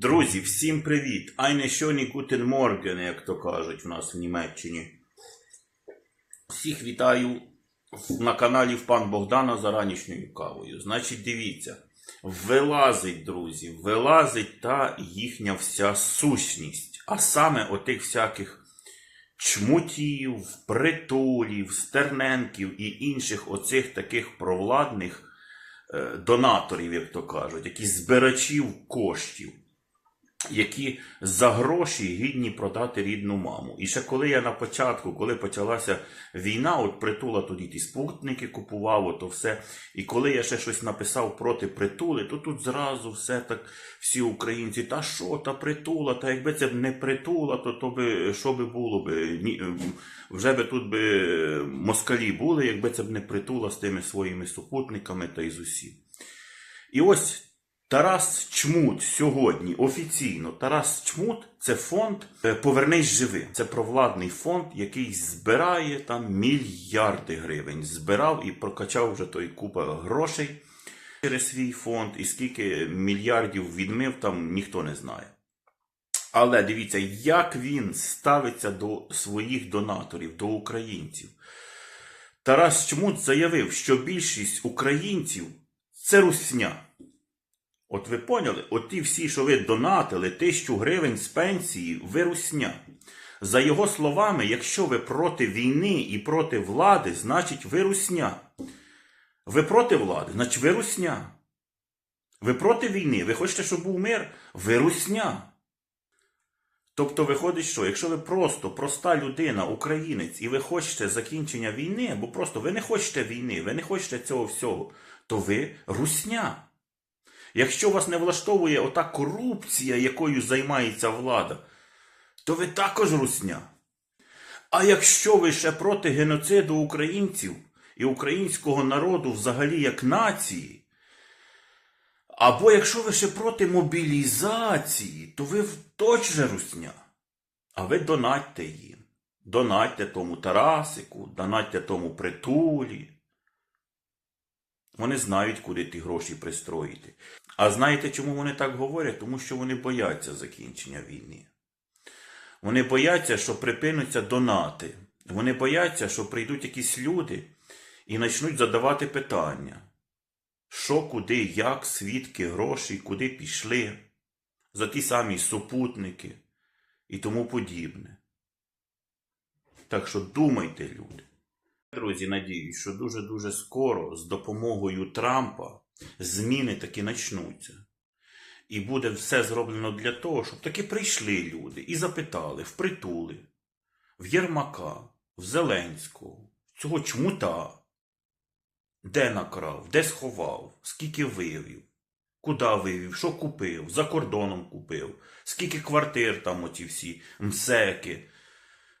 Друзі, всім привіт! Айне шоні гутен морген, як то кажуть в нас в Німеччині. Всіх вітаю на каналі в пан Богдана за ранішньою кавою. Значить, дивіться, вилазить, друзі, вилазить та їхня вся сущність. А саме отих всяких чмутів, притулів, стерненків і інших оцих таких провладних е, донаторів, як то кажуть, які збирачів коштів, які за гроші гідні продати рідну маму. І ще коли я на початку, коли почалася війна, от притула тоді ті спутники купував, ото все. І коли я ще щось написав проти притули, то тут зразу все так всі українці, та що, та притула, та якби це б не притула, то, то би що би було би? Ні, ем, вже би тут би е, москалі були, якби це б не притула з тими своїми супутниками та із усім. І ось Тарас Чмут сьогодні офіційно Тарас Чмут це фонд е, Повернись живим. Це провладний фонд, який збирає там мільярди гривень. Збирав і прокачав вже той купа грошей через свій фонд, і скільки мільярдів відмив, там ніхто не знає. Але дивіться, як він ставиться до своїх донаторів, до українців. Тарас Чмут заявив, що більшість українців це русня. От ви поняли? От ті всі, що ви донатили тисячу гривень з пенсії, ви русня. За його словами, якщо ви проти війни і проти влади, значить ви русня. Ви проти влади, значить ви русня. Ви проти війни, ви хочете, щоб був мир, ви русня. Тобто виходить, що якщо ви просто проста людина, українець, і ви хочете закінчення війни, або просто ви не хочете війни, ви не хочете цього всього, то ви русня. Якщо вас не влаштовує ота корупція, якою займається влада, то ви також русня. А якщо ви ще проти геноциду українців і українського народу взагалі як нації, або якщо ви ще проти мобілізації, то ви точно русня. А ви донатьте їм. Донатьте тому Тарасику, донатьте тому притулі. Вони знають, куди ті гроші пристроїти. А знаєте, чому вони так говорять? Тому що вони бояться закінчення війни. Вони бояться, що припинуться донати. Вони бояться, що прийдуть якісь люди і почнуть задавати питання. Що, куди, як, свідки, гроші, куди пішли, за ті самі супутники і тому подібне. Так що думайте, люди. Друзі, надіюсь, що дуже-дуже скоро з допомогою Трампа зміни таки почнуться. І буде все зроблено для того, щоб таки прийшли люди і запитали в притули, в Єрмака, в Зеленського, цього чмута, де накрав, де сховав, скільки вивів, куди вивів, що купив, за кордоном купив, скільки квартир там оті всі, мсеки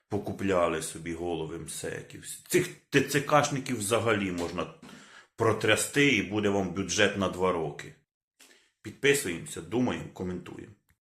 покупляли собі голови мсеків. Цих ТЦКшників взагалі можна протрясти і буде вам бюджет на два роки. Підписуємося, думаємо, коментуємо.